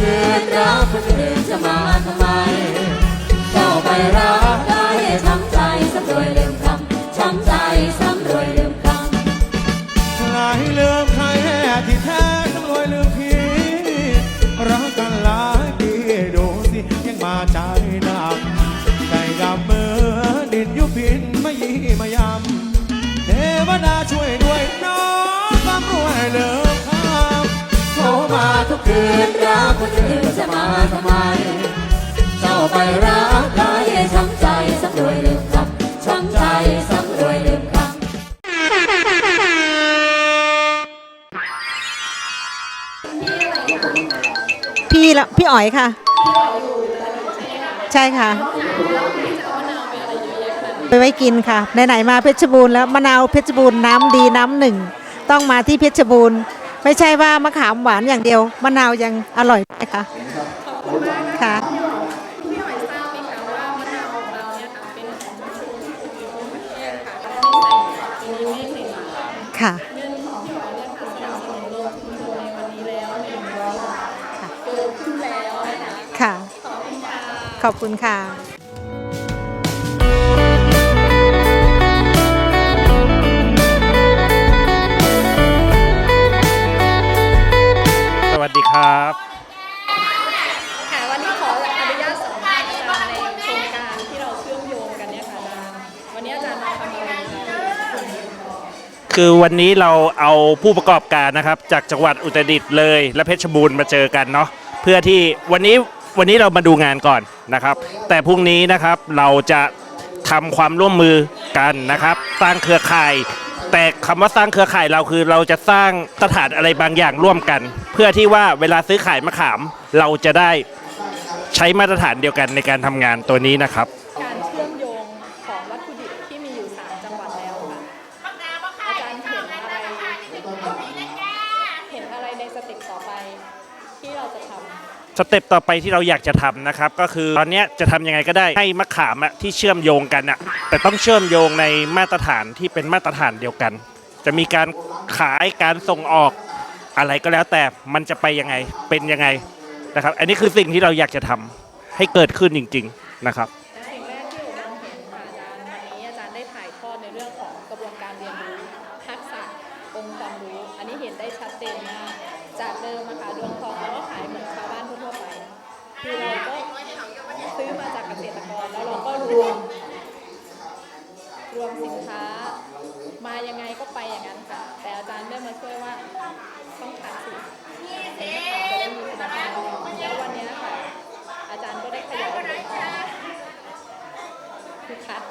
เกิดรักคนอื่นจะมาทำไมเจ้าไปรัก พี่ละพี่อ๋อยค่ะ ใช่ค่ะ ไปไว้กินค่ะไหนๆมาเพชรบูรณ์แล้วมะนาวเพชรบูรณ์น้ำดีน้ำหนึ่ง ต้องมาที่เพชรบูรณ์ไม่ใช่ว่ามะขามหวานอย่างเดียวมะนาวยังอร่อยด้ค่ะค่ะพี่หอยทราบไหมคะว่ามะนาวของเราเนี่ยค่ะเป็นของชุมชนของประเทศค่ะ ขอบคุณค่ะสวัสดีครับค่ะวันนี้ขออนุญาตสัมภาษณ์อาจารย์ในโครงการที่เราเชื่อมโยงกันเนี่ยค่ะอาจารย์วันนี้อาจารย์มาทำอะไรคะคือวันนี้เราเอาผู้ประกอบการนะครับ จากจังหวัดอุตรดิตถ์เลย และเพชรบูรณ์มาเจอกันเนาะเพื่อที่วันนี้ วันนี้เรามาดูงานก่อนนะครับ แต่พรุ่งนี้นะครับเราจะทำความร่วมมือกันนะครับ สร้างเครือข่าย แต่คำว่าสร้างเครือข่ายเราคือเราจะสร้างสถานอะไรบางอย่างร่วมกัน เพื่อที่ว่าเวลาซื้อขายมะขาม เราจะได้ใช้มาตรฐานเดียวกันในการทำงานตัวนี้นะครับ การเชื่อมโยงของวัตถุดิบที่มีอยู่สามจังหวัดแล้วค่ะอาจารย์เห็นอะไรเห็นอะไรในสเต็ปต่อไปที่เราจะทำ สเต็ปต่อไปที่เราอยากจะทำนะครับก็คือตอนนี้จะทำยังไงก็ได้ให้มะขามอะที่เชื่อมโยงกันอะแต่ต้องเชื่อมโยงในมาตรฐานที่เป็นมาตรฐานเดียวกัน จะมีการขายการส่งออกอะไรก็แล้วแต่มันจะไปยังไงเป็นยังไงนะครับ อันนี้คือสิ่งที่เราอยากจะทำให้เกิดขึ้นจริง ๆนะครับสิ่งแรกที่ผมมองเห็นค่ะอาจารย์วันนี้อาจารย์ได้ถ่ายทอดในเรื่องของกระบวนการเรียนรู้ทักษะองค์ความรู้ อันนี้เห็นได้ชัดเจนมากจากเดิมอะค่ะดวงทองเราก็ขายเหมือนชาวบ้าน คือเราก็ซื้อมาจากเกษตรกรแล้วเราก็รวม รวมสินค้า มายังไงก็ไปอย่างนั้นค่ะ แต่อาจารย์ได้มาช่วยว่าต้องคัดสิเป็นนักข่าวจะได้มีคุณภาพแล้ววันนี้ค่ะ อาจารย์ก็ได้ขยายคือคัด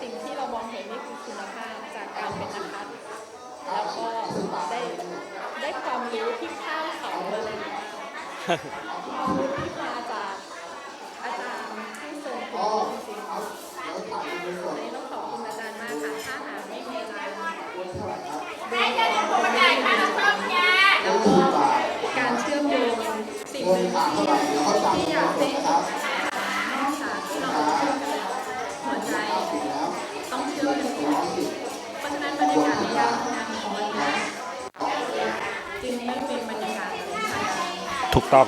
สิ่งที่เรามองเห็นนี่คือคุณภาพจากการเป็นนักคัดแล้วก็ได้ได้ความรู้ที่ข้ามเขามาเลย ที่มาจากอาจารย์ที่ทรงคุณวุฒิจริงๆวันนี้ต้องขอบคุณอาจารย์มากค่ะถ้าหาไม่มีอาจารย์แล้วก็การเชื่อมโยงสิ่งหนึ่งที่ที่อยากให้นอกจากที่เราเชื่อมกันแล้วหัวใจต้องเชื่อมกันก่อนเพราะฉะนั้นบรรยากาศในการทำงานของวันนี้จึงไม่เป็นบรรยากาศถูกต้อง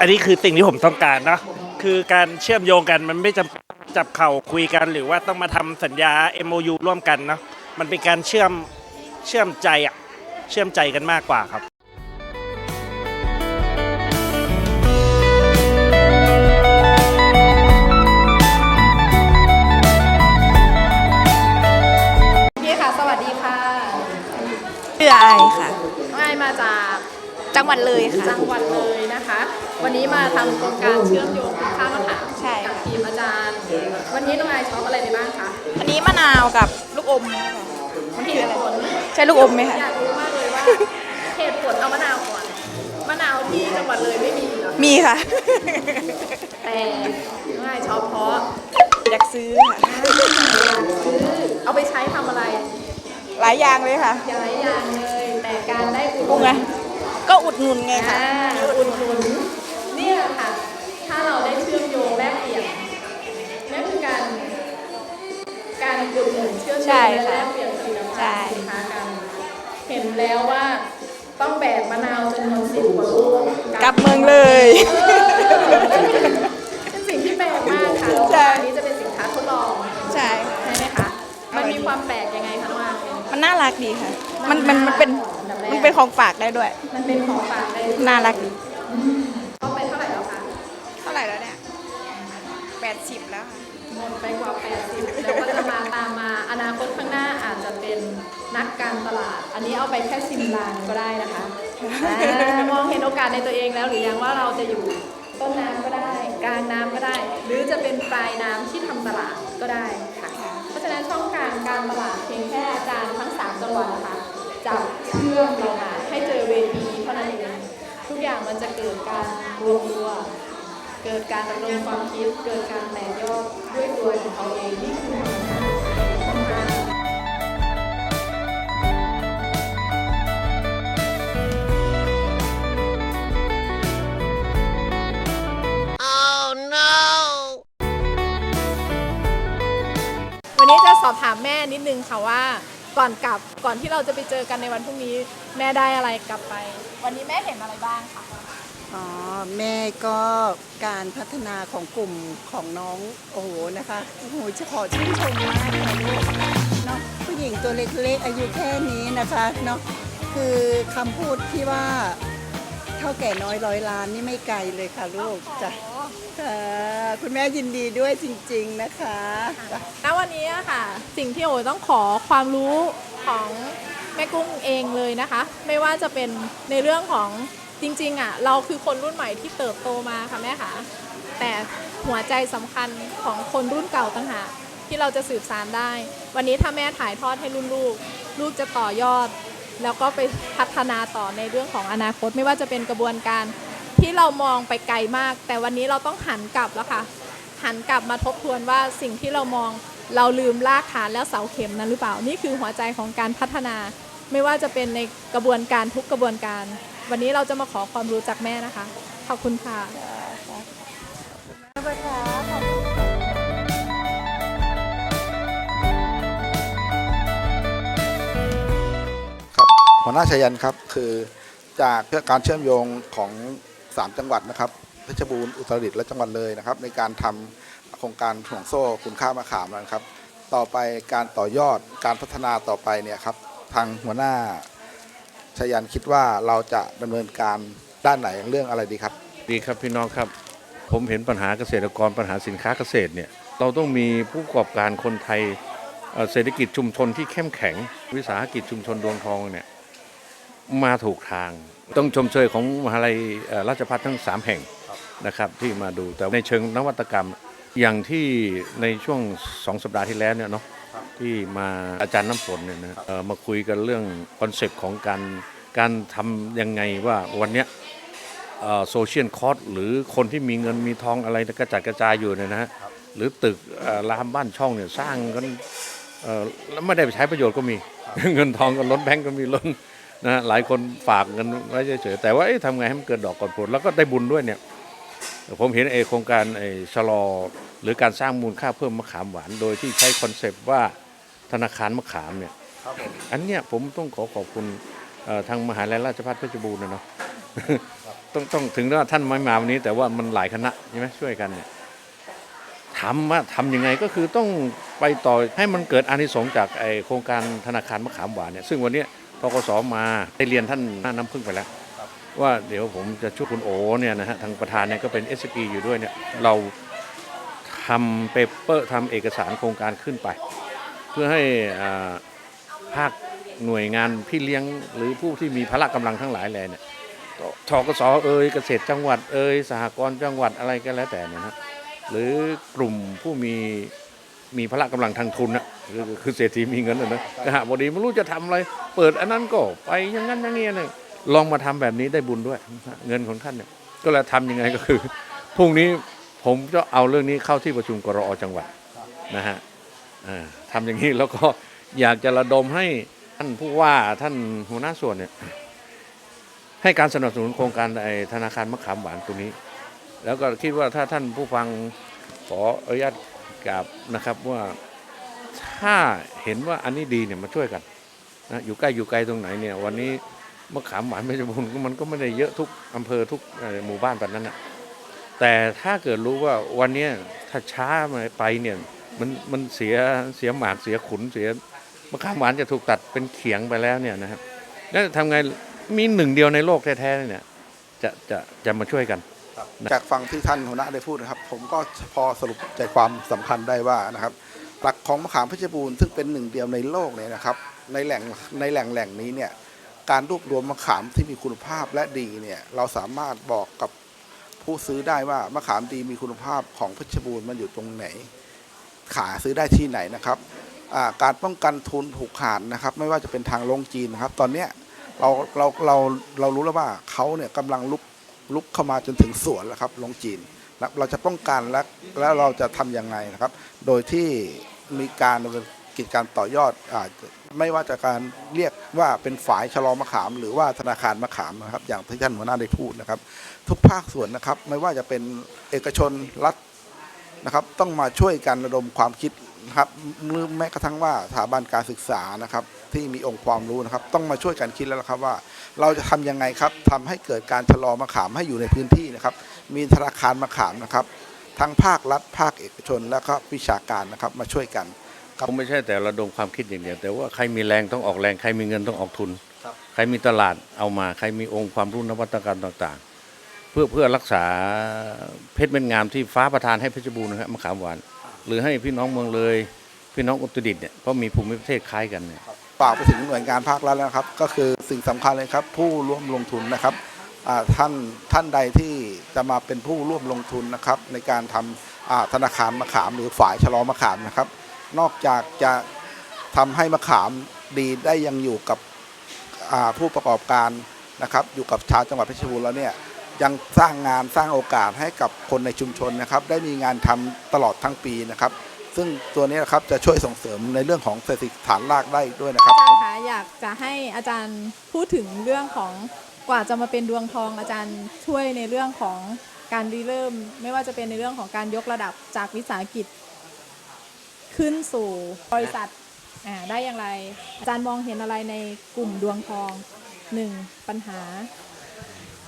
อันนี้คือสิ่งที่ผมต้องการเนอะคือการเชื่อมโยงกันมันไม่จำจับเข่าคุยกันหรือว่าต้องมาทำสัญญา MOU ร่วมกันเนาะมันเป็นการเชื่อมเชื่อมใจอะเชื่อมใจกันมากกว่าครับพี่ค่ะ สวัสดีค่ะชื่ออายค่ะน้องไอายมาจากจังหวัดเลยค่ะ จังหวัดเลยนะคะ วันนี้มาทำโครงการเชื่อมโยงคุณค่ามะขามใช่กับค่ะ ทีมอาจารย์ วันนี้น้องไอายช็อปอะไรไปบ้างคะอันนี้มะนาวกับลูกอมค่ะมันคืออะไร ใช่ลูกอมไหมคะ อยากรู้มากเลยว่า เหตุผลเอามะนาวก่อน มะนาวที่จังหวัดเลยไม่มีเหรอมีค่ะ แต่น้องไอายช็อปเพราะอยากซื้อค่ะซื้อเอาไปใช้ทำอะไรหลายอย่างเลยค่ะหลายอย่างเลย แต่การได้อุดหปรุงนุไงนก็อุดหนุนไงอ่าค่ะอุดหนุน เนี่ยค่ะ ถ้าเราได้เชื่อมโยงแลกเปลี่ยนนั่นคือการ การอุดหนุนเชื่อมโยงและแลกเปลี่ยนสินค้าสินค้ากัน เห็นแล้วว่าต้องแบกมะนาวจำนวนสิบกว่าลูกกลับเมืองเลยเป็นสิ่งที่แปลกมากค่ะอันนี้จะเป็นสินค้าทดลองใช่ใช่ไหมคะมันมีความแปลกยังไงคะว่ามันน่ารักดีค่ะ มันมันมันเป็นมันเป็นของฝากได้ด้วย มันเป็นของฝากได้น่ารักดี ไหร่แล้วเนี่ยแปดสิบแล้วค่ะ หมดไปกว่า 80 แล้วก็จะมาตามมาอนาคตข้างหน้าอาจจะเป็นนักการตลาด อันนี้เอาไปแค่ซิมลางก็ได้นะคะอ่ามองเห็นโอกาสในตัวเองแล้วหรือยังว่าเราจะอยู่ต้นน้ำก็ได้ กลางน้ำก็ได้ หรือจะเป็นปลายน้ำที่ทำตลาดก็ได้ค่ะ เพราะฉะนั้นช่องทางการตลาดเพียงแค่อาจารย์ทั้ง 3 จังหวัดนะคะจับเชื่อมเรามาให้เจอเวทีเท่านั้นเองทุกอย่างมันจะเกิดการรวมตัว เกิดการดำเนินความคิด เกิดการแตกยอดด้วยตัวของเขาเองนี่คือวันนี้จะสอบถามแม่นิดนึงค่ะว่าก่อนกลับก่อนที่เราจะไปเจอกันในวันพรุ่งนี้ แม่ได้อะไรกลับไป วันนี้แม่เห็นอะไรบ้างคะ อ๋อแม่ก็การพัฒนาของกลุ่มของน้องโอ้โหนะคะโอ้โหจะขอชื่นชมมากค่ะลูกเนาะผู้หญิงตัวเล็กๆอายุแค่นี้นะคะเนาะคือคำพูดที่ว่าเท่าแก่น้อยร้อยล้านนี่ไม่ไกลเลยค่ะลูกจ้ะค่ะคุณแม่ยินดีด้วยจริง ๆนะคะจ้ะณวันนี้อะค่ะ สิ่งที่โอ๋ต้องขอความรู้ของแม่กุ้งเองเลยนะคะ ไม่ว่าจะเป็นในเรื่องของ จริงๆอะเราคือคนรุ่นใหม่ที่เติบโตมาค่ะแม่ค่ะแต่หัวใจสำคัญของคนรุ่นเก่าต่างหากที่เราจะสืบสารได้ วันนี้ถ้าแม่ถ่ายทอดให้รุ่นลูก ลูกจะต่อยอด แล้วก็ไปพัฒนาต่อในเรื่องของอนาคตไม่ว่าจะเป็นกระบวนการที่เรามองไปไกลมาก แต่วันนี้เราต้องหันกลับแล้วค่ะ หันกลับมาทบทวนว่าสิ่งที่เรามองเราลืมรากฐานแล้วเสาเข็มนั้นหรือเปล่า นี่คือหัวใจของการพัฒนา ไม่ว่าจะเป็นในกระบวนการทุกกระบวนการ วันนี้เราจะมาขอความรู้จากแม่นะคะ ขอบคุณค่ะครับหัวหน้าชายันครับคือจากการเชื่อมโยงของ 3 จังหวัดนะครับเพชรบูรณ์อุตรดิตถ์และจังหวัดเลยนะครับ ในการทำโครงการห่วงโซ่คุณค่ามะขามนะครับ ต่อไปการต่อยอดการพัฒนาต่อไปเนี่ยครับทางหัวหน้า ชยันคิดว่าเราจะดำเนินการด้านไหนเรื่องอะไรดีครับ ดีครับพี่น้องครับ ผมเห็นปัญหาเกษตรกรปัญหาสินค้าเกษตรเนี่ยเราต้องมีผู้ประกอบการคนไทยเศรษฐกิจชุมชนที่เข้มแข็ง วิสาหกิจชุมชนดวงทองเนี่ยมาถูกทาง ต้องชมเชยของมหาลัยราชภัฏทั้ง 3 แห่งนะครับที่มาดูแต่ในเชิงนวัตกรรมอย่างที่ในช่วง 2 สัปดาห์ที่แล้วเนี่ยเนาะ ที่มาอาจารย์น้ำฝนเนี่ยนะเอ่อมาคุยกันเรื่องคอนเซปต์ของการการทำยังไงว่าวันเนี้ยโซเชียลคอร์สหรือคนที่มีเงินมีทองอะไรกระจัดกระจายอยู่เนี่ยนะฮะหรือตึกเอ่อรามบ้านช่องเนี่ยสร้างกันเอ่อแล้วไม่ได้ไปใช้ประโยชน์ก็มี เงินทองก็ล้นแบงก์ก็มีล้นนะฮะหลายคนฝากเงินไว้เฉยๆแต่ว่าเอ๊ะทำไงให้มันเกิดดอกก่อนผลแล้วก็ได้บุญด้วยเนี่ยผมเห็นไอ้โครงการไอ้ชะลอ หรือการสร้างมูลค่าเพิ่มมะขามหวานโดยที่ใช้คอนเซปต์ว่า ธนาคารมะขามเนี่ยอันเนี้ยผมต้องขอขอบคุณเอ่อทางมหาลัยราชภัฏเพชรบูรณ์นะเนาะ ต้องต้องถึงว่าท่านไม่มาวันนี้ แต่ว่ามันหลายคณะใช่ไหมช่วยกันเนี่ยทำว่าทำยังไงก็คือต้องไปต่อให้มันเกิดอานิสงส์จากไอโครงการธนาคารมะขามหวานเนี่ยซึ่งวันเนี้ยทกสมาได้เรียนท่านน้ำพึ่งไปแล้ว ว่าเดี๋ยวผมจะช่วยคุณโอเนี่ยนะฮะทางประธานเนี่ยก็เป็น s อ p อยู่ด้วยเนี่ยเราทำเปเปอร์ทำเอกสารโครงการขึ้นไปเพื่อให้ภาคหน่วยงานพี่เลี้ยงหรือผู้ที่มีพละกำลังทั้งหลายแหล่เนี่ยทกสเอ่ยเกษตรจังหวัดเอ่ยสหกรณ์จังหวัดอะไรก็แล้วแต่เนี่ยนะหรือกลุ่มผู้มีมีพละกำลังทางทุนนะคือคือเศรษฐีมีเงินนะนะกหบดีไม่รู้จะทำอะไร เปิดอันนั้นก็ไปอย่างนั้นอย่างนี้เนี่ยลองมาทำแบบนี้ได้บุญด้วย เงินของท่านเนี่ยก็เลยทำยังไงก็คือพรุ่งนี้ผมจะเอาเรื่องนี้เข้าที่ประชุมกรอจังหวัดนะฮะอ่า ทำอย่างนี้แล้วก็อยากจะระดมให้ท่านผู้ว่าท่านหัวหน้าส่วนเนี่ยให้การสนับสนุนโครงการไอธนาคารมะขามหวานตัวนี้ แล้วก็คิดว่าถ้าท่านผู้ฟังขออนุญาตกราบนะครับว่าถ้าเห็นว่าอันนี้ดีเนี่ยมาช่วยกันนะอยู่ใกล้อยู่ไกลตรงไหนเนี่ย วันนี้มะขามหวานเพชรบูรณ์มันก็ไม่ได้เยอะทุกอำเภอทุกหมู่บ้านแบบนั้นนะแต่ถ้าเกิดรู้ว่าวันนี้ถ้าช้าไปเนี่ย มันมันเสียเสียหมากเสียขุนเสียมะขามหวานจะถูกตัดเป็นเขียงไปแล้วเนี่ยนะครับแล้วทำไงมีหนึ่งเดียวในโลกแท้ๆเนี่ยจะจะจะมาช่วยกันจากฟังที่ท่านหัวหน้าได้พูดนะครับ ผมก็พอสรุปใจความสำคัญได้ว่านะครับ หลักของมะขามเพชรบูรณ์ซึ่งเป็นหนึ่งเดียวในโลกเนี่ยนะครับ ในแหล่งในแหล่งแหล่งนี้เนี่ยการรวบรวมมะขามที่มีคุณภาพและดีเนี่ยเราสามารถบอกกับผู้ซื้อได้ว่ามะขามดีมีคุณภาพของเพชรบูรณ์มันอยู่ตรงไหน ขาซื้อได้ที่ไหนนะครับการป้องกันทุนผูกขาดนะครับ ไม่ว่าจะเป็นทางลงจีนนะครับ ตอนนี้เราเราเราเรารู้แล้วว่าเขาเนี่ยกำลังลุกลุกเข้ามาจนถึงสวนแล้วครับลงจีนเราจะป้องกันและแล้วเราจะทำยังไงนะครับ โดยที่มีการดำเนินกิจการต่อยอดอาไม่ว่าจะการเรียกว่าเป็นฝ่ายชะลอมะขาม หรือว่าธนาคารมะขามนะครับ อย่างที่ท่านหัวหน้าได้พูดนะครับ ทุกภาคส่วนนะครับ ไม่ว่าจะเป็นเอกชนรัฐ นะครับต้องมาช่วยกันระดมความคิดนะครับหรือแม้กระทั่งว่าสถาบันการศึกษานะครับที่มีองค์ความรู้นะครับ ต้องมาช่วยกันคิดแล้วนะครับว่า เราจะทำยังไงครับทำให้เกิดการชะลอมะขามให้อยู่ในพื้นที่นะครับ มีธนาคารมะขามนะครับ ทั้งภาครัฐ ภาคเอกชน และก็วิชาการนะครับมาช่วยกันคงไม่ใช่แต่ระดมความคิดอย่างเดียวแต่ว่าใครมีแรงต้องออกแรง ใครมีเงินต้องออกทุนครับใครมีตลาดเอามา ใครมีองค์ความรู้นวัตกรรมต่างๆเพื่อเพื่อรักษาเพชรเม็ดงามที่ฟ้าประทานให้เพชรบูรณ์นะครับมะขามหวาน หรือให้พี่น้องเมืองเลย พี่น้องอุตรดิตถ์เนี่ยเพราะมีภูมิประเทศคล้ายกันเนี่ยฝากไปถึงหน่วยงานภาครัฐแล้วครับก็คือสิ่งสำคัญเลยครับ ผู้ร่วมลงทุนนะครับท่านท่านใดที่จะมาเป็นผู้ร่วมลงทุนนะครับในการทำอ่าธนาคารมะขามหรือฝ่ายชะลอมะขามนะครับ นอกจากจะทำให้มะขามดีได้ยังอยู่กับผู้ประกอบการนะครับ อยู่กับชาวจังหวัดเพชรบูรณ์แล้วเนี่ย ยังสร้างงานสร้างโอกาสให้กับคนในชุมชนนะครับ ได้มีงานทำตลอดทั้งปีนะครับ ซึ่งตัวนี้นะครับจะช่วยส่งเสริมในเรื่องของเศรษฐกิจฐานรากได้ด้วยนะครับอาจารย์คะอยากจะให้อาจารย์พูดถึงเรื่องของกว่าจะมาเป็นดวงทองอาจารย์ช่วยในเรื่องของการริเริ่ม ไม่ว่าจะเป็นในเรื่องของการยกระดับจากวิสาหกิจ ขึ้นสู่บริษัทได้อย่างไร อาจารย์มองเห็นอะไรในกลุ่มดวงทองหนึ่งปัญหา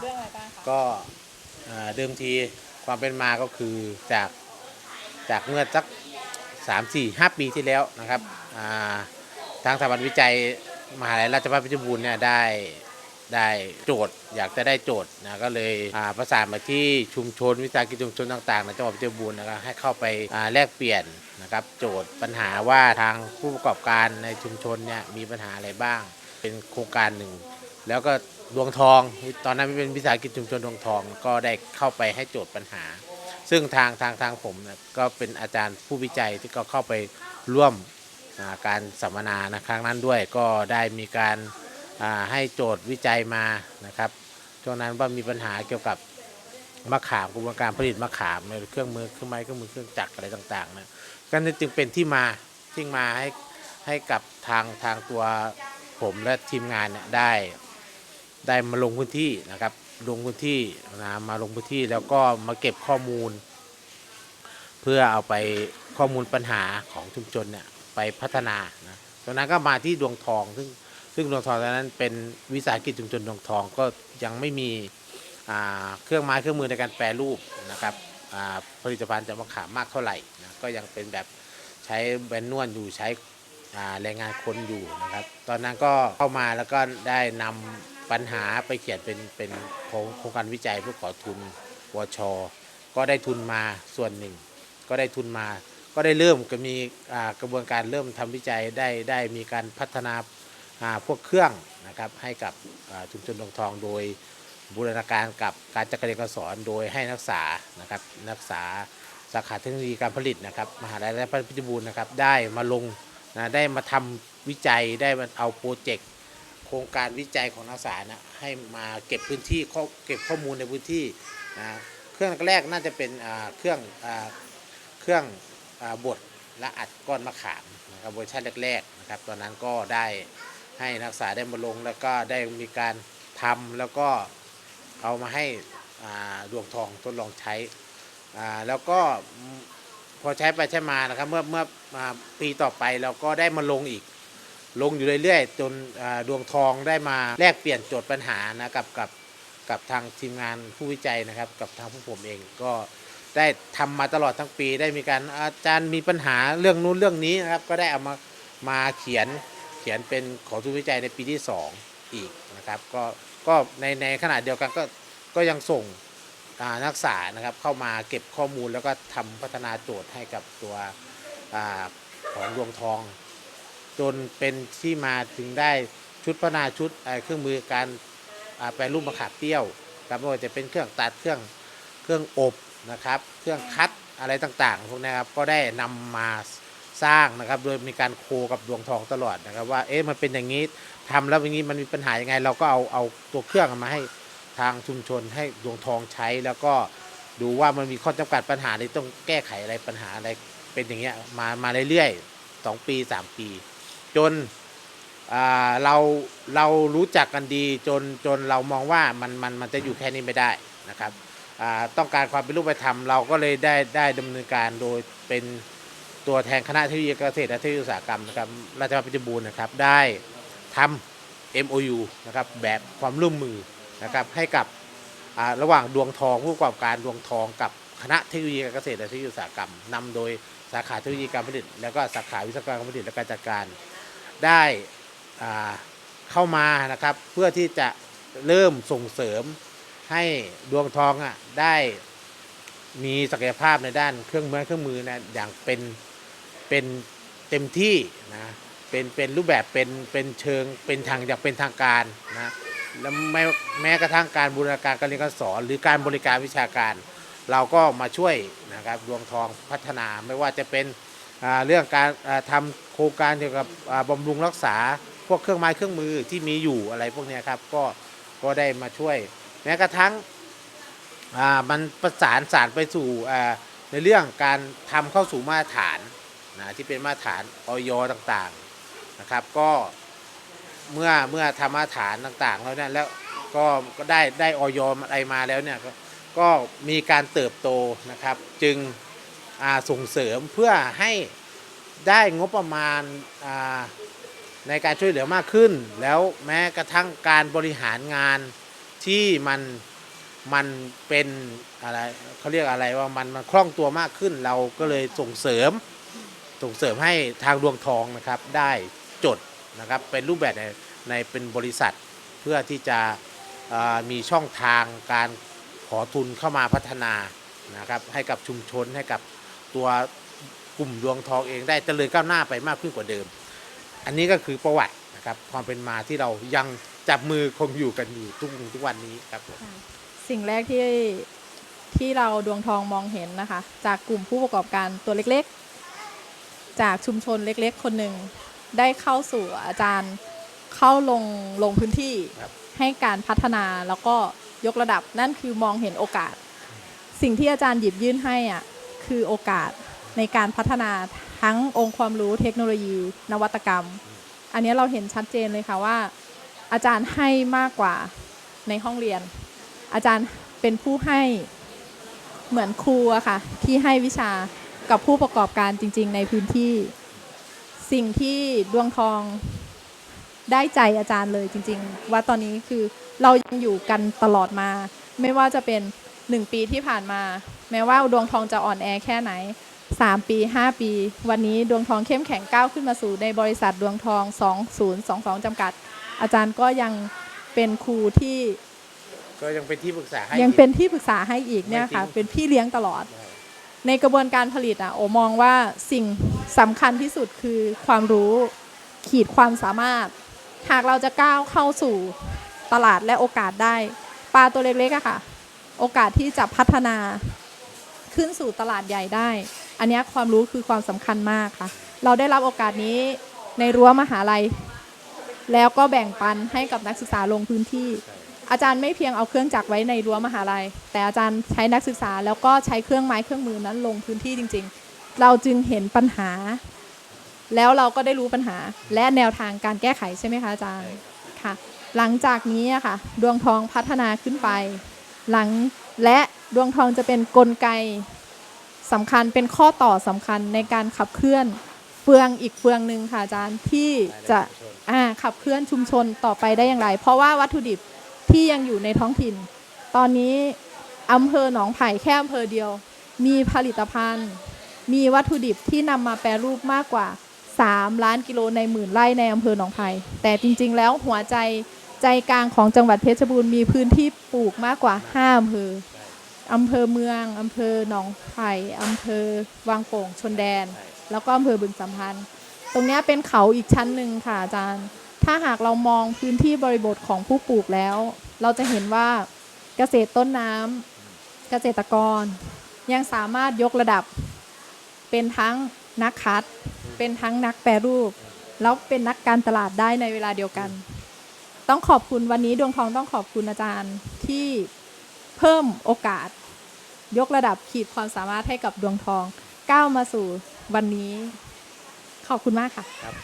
เรื่องอะไรบ้างคะก็เอ่อเดิมทีความเป็นมาก็คือจากจากเมื่อสักสามสี่ห้าปีที่แล้วนะครับอ่าทางสถาบันวิจัยมหาลัยราชภัฏเพชรบูรณ์เนี่ยได้ได้โจทย์อยากจะได้โจทย์นะก็เลยอ่าประสานมาที่ชุมชนวิสาหกิจชุมชนต่างๆในจังหวัดเพชรบูรณ์นะครับให้เข้าไปอ่าแลกเปลี่ยนนะครับโจทย์ปัญหาว่าทางผู้ประกอบการในชุมชนเนี่ยมีปัญหาอะไรบ้าง เป็นโครงการหนึ่ง แล้วก็ ดวงทอง ตอนนั้นเป็นวิสาหกิจชุมชนดวงทอง ก็ได้เข้าไปให้โจทย์ปัญหา ซึ่งทางทางทางผมนี่ยก็เป็นอาจารย์ผู้วิจัยที่ก็เข้าไปร่วมาการสัมมนานะครั้งนั้นด้วยก็ได้มีการาให้โจทย์วิจัยมานะครับช่วงนั้นว่ามีปัญหาเกี่ยวกับมะขามกระบวนการผลิตมะขามในเครื่องมือเครื่องไม้เครื่องมือเครื่องจักรอะไรต่างๆนะก็นั่นจึงเป็นที่มาที่มาให้ให้กับทางทางตัวผมและทีมงานเนี่ยได้ ได้มาลงพื้นที่นะครับ ลงพื้นที่นะมาลงพื้นที่แล้วก็มาเก็บข้อมูล เพื่อเอาไปข้อมูลปัญหาของชุมชนเนี่ยไปพัฒนานะตรงนั้นก็มาที่ดวงทอง ซึ่งซึ่งดวงทองตอนนั้นเป็นวิสาหกิจชุมชนดวงทองก็ยังไม่มีเครื่องไม้เครื่องมือในการแปรรูปนะครับอ่าผลิตภัณฑ์จากมะขามมากเท่าไหร่นะก็ยังเป็นแบบใช้แบนนวลอยู่ใช้แรงงานคนอยู่นะครับ ตอนนั้นก็เข้ามาแล้วก็ได้นำ ปัญหาไปเขียนเป็นเป็นโครงโครงการวิจัยเพื่อขอทุนวช ก็ได้ทุนมาส่วนหนึ่ง ก็ได้ทุนมา ก็ได้เริ่มก็มีกระบวนการเริ่มทำวิจัยได้ได้มีการพัฒนาาพวกเครื่องนะครับให้กับชุมชนดงทองโดยบูรณาการกับการจัดการเรียนการสอนโดยให้นักศึกษานะครับนักศึกษาสาขาเทคโนโลยีการผลิตนะครับมหาลัยราชภัฏเพชรบูรณ์นะครับได้มาลงนะได้มาทำวิจัยได้มาเอาโปรเจกต์ โครงการวิจัยของนักศึกษานะให้มาเก็บพื้นที่เก็บข้อมูลในพื้นที่นะเครื่องแรกน่าจะเป็นเครื่องเครื่องอบดและอัดก้อนมะขามนะครับเวอร์ชันแรกๆนะครับตอนนั้นก็ได้ให้นักศึกษาได้มาลงแล้วก็ได้มีการทำแล้วก็เอามาให้ดวงทองทดลองใช้แล้วก็พอใช้ไปใช้มานะครับเมื่อเมื่อปีต่อไปเราก็ได้มาลงอีก ลงอยู่เรื่อยๆจนดวงทองได้มาแลกเปลี่ยนโจทย์ปัญหานะกับกับกับทางทีมงานผู้วิจัยนะครับ กับทางผู้ผมเองก็ได้ทำมาตลอดทั้งปี ได้มีการอาจารย์มีปัญหาเรื่องนู้นเรื่องนี้นะครับ ก็ได้เอามามาเขียนเขียนเป็นของทุนวิจัยในปีที่ 2 อีกนะครับก็ก็ในในขณะเดียวกันก็ก็ยังส่งนักศึกษานะครับเข้ามาเก็บข้อมูลแล้วก็ทำพัฒนาโจทย์ให้กับตัวอของดวงทอง จนเป็นที่มาถึงได้ชุดพัฒนาชุดเครื่องมือการแปรรูปมะขามเปรี้ยวครับไม่ว่าจะเป็นเครื่องตัดเครื่องเครื่องอบนะครับ เครื่องคัดอะไรต่างๆพวกนี้ครับก็ได้นำมาสร้างนะครับ โดยมีการโคกับดวงทองตลอดนะครับ ว่าเอ๊ะมันเป็นอย่างนี้ทำแล้วอย่างนี้มันมีปัญหายังไง เราก็เอาเอาตัวเครื่องมาให้ทางชุมชนให้ดวงทองใช้ แล้วก็ดูว่ามันมีข้อจำกัดปัญหาที่ต้องแก้ไขอะไรปัญหาอะไรเป็นอย่างเงี้ยมามาเรื่อยๆสองปีสามปี จนเราเรารู้จักกันดีจนจนเรามองว่ามันมันมันจะอยู่แค่นี้ไม่ได้นะครับต้องการความเป็นรูปธรรมเราก็เลยได้ได้ดำเนินการโดยเป็นตัวแทนคณะเทคโนโลยีเกษตรและเทคโนโลยีอุตสาหกรรมนะครับราชภัฏเพชรบูรณ์นะครับได้ทำ MOU นะครับแบบความร่วมมือนะครับให้กับระหว่างดวงทองผู้ประกอบการดวงทองกับคณะเทคโนโลยีเกษตรและเทคโนโลยีอุตสาหกรรมนำโดยสาขาเทคโนโลยีการผลิต แล้วก็สาขาวิศวกรรมการผลิตและการจัดการ ได้เข้ามานะครับ เพื่อที่จะเริ่มส่งเสริมให้ดวงทองอะได้มีศักยภาพในด้านเครื่องมือเครื่องมือนะอย่างเป็นเป็นเต็มที่นะเป็นเป็นรูปแบบเป็นเป็นเชิงเป็นทางอย่างเป็นทางการนะแล้วแม้แม้กระทั่งการบูรณาการการเรียนการสอนหรือการบริการวิชาการ เราก็มาช่วยนะครับดวงทองพัฒนาไม่ว่าจะเป็น เรื่องการอ่าทำโครงการเกี่ยวกับอ่าบำรุงรักษาพวกเครื่องไม้เครื่องมือที่มีอยู่อะไรพวกนี้ครับก็ก็ได้มาช่วย แม้กระทั่งมันประสานสารไปสู่ในเรื่องการทำเข้าสู่มาตรฐานนะที่เป็นมาตรฐานออยต่างๆนะครับ ก็เมื่อเมื่อทำมาตรฐานต่างๆ แล้วเนี่ยแล้วก็ก็ได้ได้ออยอะไรมาแล้วเนี่ยก็ก็มีการเติบโตนะครับจึง ส่งเสริมเพื่อให้ได้งบประมาณาในการช่วยเหลือมากขึ้น แล้วแม้กระทั่งการบริหารงานที่มันมันเป็นอะไรเขาเรียกอะไรว่ามันมันคล่องตัวมากขึ้น เราก็เลยส่งเสริมส่งเสริมให้ทางดวงทองนะครับได้จดนะครับเป็นรูปแบบในในเป็นบริษัทเพื่อที่จะมีช่องทางการขอทุนเข้ามาพัฒนานะครับให้กับชุมชนให้กับ ตัวกลุ่มดวงทองเองได้เจริญก้าวหน้าไปมากขึ้นกว่าเดิม อันนี้ก็คือประวัตินะครับความเป็นมาที่เรายังจับมือคงอยู่กันอยู่ทุกทุกวันนี้ครับผมสิ่งแรกที่ที่เราดวงทองมองเห็นนะคะ จากกลุ่มผู้ประกอบการตัวเล็กๆ จากชุมชนเล็กๆ คนหนึ่งได้เข้าสู่อาจารย์เข้าลงลงพื้นที่ครับให้การพัฒนาแล้วก็ยกระดับนั่นคือมองเห็นโอกาส สิ่งที่อาจารย์หยิบยื่นให้อะ คือโอกาสในการพัฒนาทั้งองค์ความรู้เทคโนโลยี นวัตกรรม อันนี้เราเห็นชัดเจนเลยค่ะว่า อาจารย์ให้มากกว่าในห้องเรียน อาจารย์เป็นผู้ให้เหมือนครูอะค่ะ ที่ให้วิชากับผู้ประกอบการจริง ๆ ในพื้นที่ สิ่งที่ดวงทองได้ใจอาจารย์เลยจริง ๆ ว่าตอนนี้คือเรายังอยู่กันตลอดมา ไม่ว่าจะเป็นหนึ่งปีที่ผ่านมา แม้ว่าดวงทองจะอ่อนแอแค่ไหน 3 ปี 5 ปี วันนี้ดวงทองเข้มแข็งก้าวขึ้นมาสู่ในบริษัทดวงทอง 2022 จำกัด อาจารย์ก็ยังเป็นครูที่ก็ยังเป็นที่ปรึกษาให้ยังอีกเป็นที่ปรึกษาให้อีกเนี่ยค่ะไม่ทิ้งเป็นพี่เลี้ยงตลอด ในกระบวนการผลิตอะโอมองว่าสิ่งสำคัญที่สุดคือความรู้ขีดความสามารถ หากเราจะก้าวเข้าสู่ตลาดและโอกาสได้ ปลาตัวเล็กๆอะค่ะ โอกาสที่จะพัฒนา ขึ้นสู่ตลาดใหญ่ได้ อันนี้ความรู้คือความสำคัญมากค่ะ เราได้รับโอกาสนี้ในรั้วมหาลัย แล้วก็แบ่งปันให้กับนักศึกษาลงพื้นที่ อาจารย์ไม่เพียงเอาเครื่องจักรไว้ในรั้วมหาลัย แต่อาจารย์ใช้นักศึกษาแล้วก็ใช้เครื่องไม้เครื่องมือนั้นลงพื้นที่จริง ๆ เราจึงเห็นปัญหา แล้วเราก็ได้รู้ปัญหาและแนวทางการแก้ไขใช่ไหมคะอาจารย์ค่ะ หลังจากนี้อะค่ะ ดวงทองพัฒนาขึ้นไป หลัง และดวงทองจะเป็นนกลไกสำคัญเป็นข้อต่อสำคัญในการขับเคลื่อนเฟืองอีกเฟืองหนึ่งค่ะอาจารย์ที่จะอ่าขับเคลื่อนชุมชนต่อไปได้อย่างไร เพราะว่าวัตถุดิบที่ยังอยู่ในท้องถิ่น ตอนนี้อำเภอหนองไผ่แค่อำเภอเดียว มีผลิตภัณฑ์ มีวัตถุดิบที่นำมาแปรรูปมากกว่า 3 ล้านกิโลในหมื่นไร่ในอำเภอหนองไผ่แต่จริง ๆ แล้วหัวใจ ใจกลางของจังหวัดเพชรบูรณ์มีพื้นที่ปลูกมากกว่า5อำเภออำเภอเมืองอำเภอหนองไผ่อำเภอวังโป่งชนแดน แล้วก็อำเภอบึงสัมพันธ์ ตรงนี้เป็นเขาอีกชั้นหนึ่งค่ะอาจารย์ ถ้าหากเรามองพื้นที่บริบทของผู้ปลูกแล้ว เราจะเห็นว่าเกษตรต้นน้ำเกษตรกร ยังสามารถยกระดับ เป็นทั้งนักคัด เป็นทั้งนักแปรรูป แล้วเป็นนักการตลาดได้ในเวลาเดียวกัน ต้องขอบคุณวันนี้ดวงทองต้องขอบคุณอาจารย์ที่เพิ่มโอกาส ยกระดับขีดความสามารถให้กับดวงทองก้าวมาสู่วันนี้ ขอบคุณมากค่ะครับ